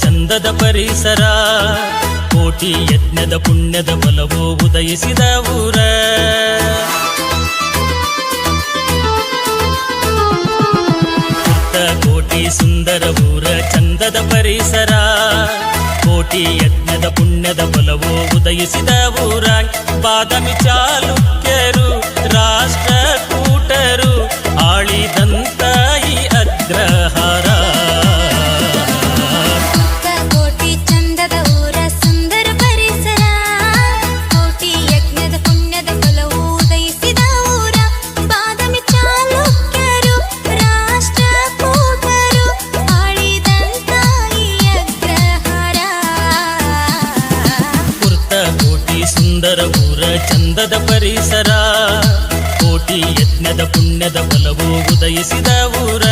ಚಂದದ ಪರಿಸರ. ಕೋಟಿ ಯಜ್ಞದ ಪುಣ್ಯದ ಫಲವು ಉದಯಿಸಿದ ಊರ. ಕೋಟಿ ಸುಂದರ ಊರ ಚಂದದ ಪರಿಸರ. ಕೋಟಿ ಯಜ್ಞದ ಪುಣ್ಯದ ಫಲವು ಉದಯಿಸಿದ ಊರ. ಬಾದಾಮಿ ಚಾಲುಕ್ಯರು ಸುಂದರ ಊರ, ಚಂದದ ಪರಿಸರ, ಕೋಟಿ ಯಜ್ಞದ ಪುಣ್ಯದ ಫಲವು ಉದಯಿಸಿದ ಊರ.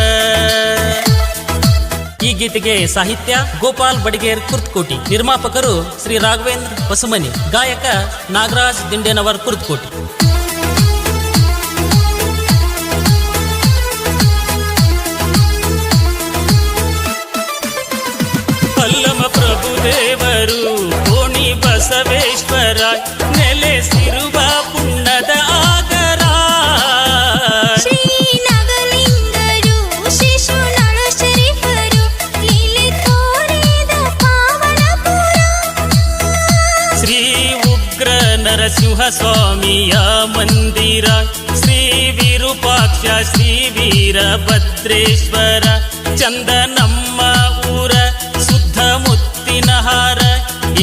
ಈ ಗೀತೆಗೆ ಸಾಹಿತ್ಯ ಗೋಪಾಲ್ ಬಡಿಗೇರ್ ಕುರ್ತಕೋಟಿ, ನಿರ್ಮಾಪಕರು ಶ್ರೀ ರಾಘವೇಂದ್ರ ಹೊಸಮನಿ ಗಾಯಕ ನಾಗರಾಜ್ ದಿಂಡೇನವರ್ ಕುರ್ತಕೋಟಿ. ನರಸಿಂಹ ಸ್ವಾಮಿಯ ಮಂದಿರ ಶ್ರೀ ವಿರೂಪಾಕ್ಷ ಶ್ರೀ ವೀರಭದ್ರೇಶ್ವರ ಚಂದ ನಮ್ಮ ಊರ ಶುದ್ಧ ಮುತ್ತಿನ ಹಾರ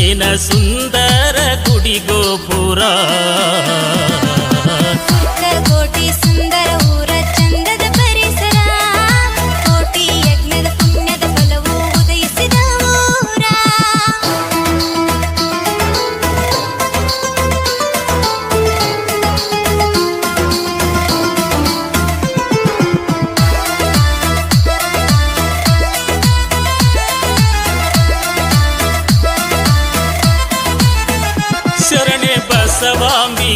ಏನ ಸುಂದರ ಗುಡಿ ಗೋಪುರ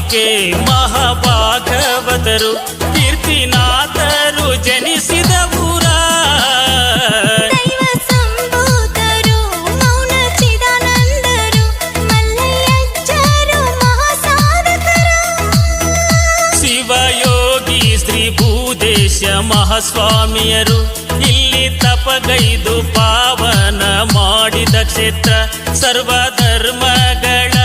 ಬಸವಾಂಬಿಕೆ ಮಹಾಭಾಗವತರು ಕೀರ್ತಿನಾಥರು ಜನಿಸಿದ ಊರ. ಶಿವಯೋಗಿ ಶ್ರೀ ಭೂದೇಶ ಮಹಾಸ್ವಾಮಿಯರು ಇಲ್ಲಿ ತಪಗೈದು ಪಾವನ ಮಾಡಿದ ಕ್ಷೇತ್ರ ಸರ್ವಧರ್ಮಗಳ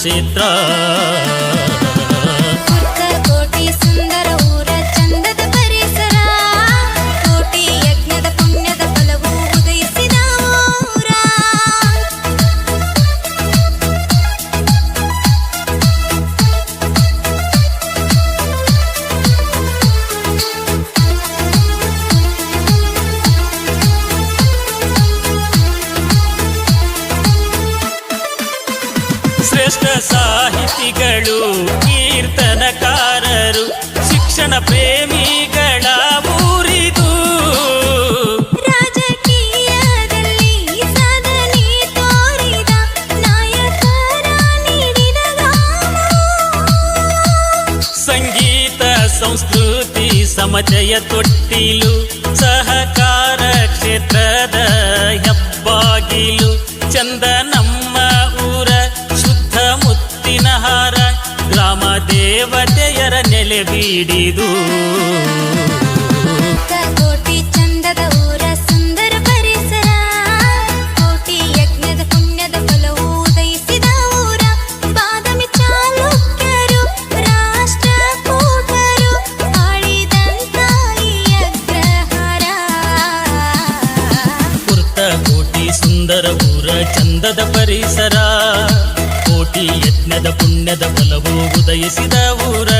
ಸುಕ್ಷೇತ್ರ ಸಾಹಿತಿಗಳು ಕೀರ್ತನಕಾರರು ಶಿಕ್ಷಣ ಪ್ರೇಮಿಗಳ ಊರಿದು. ರಾಜಕೀಯದಲ್ಲಿ ಸಾಧನೆ ತೋರಿದ ನಾಯಕರ ನೀಡಿದ ಸಂಗೀತ ಸಂಸ್ಕೃತಿ ಸಮಜಯ ತೊಟ್ಟಿಲು ಸಹಕಾರ ಕ್ಷೇತ್ರದ ಹೆಬ್ಬಾಗಿಲು ಚಂದ ದೇವತೆಯರ ನೆಲೆ ಬೀಡಿದು ಕೋಟಿ ಚಂದದ ಊರ ಸುಂದರ ಪರಿಸರ. ಕೋಟಿ ಯಜ್ಞದ ಪುಣ್ಯದ ಫಲವು ಉದಯಿಸಿದ ಊರ. ಬಾದಾಮಿ ಚಾಲುಕ್ಯರು ರಾಷ್ಟ್ರಕೂಟರು ಆಳಿದಂತ ಈ ಅಗ್ರಹಾರ. ಪುರ್ತ ಕೋಟಿ ಸುಂದರ ಊರ ಚಂದದ ಪರಿಸರ. ಕೋಟಿ ಯಜ್ಞದ ಪುಣ್ಯದ ಫಲವು ಉದಯಿಸಿದ ಊರ.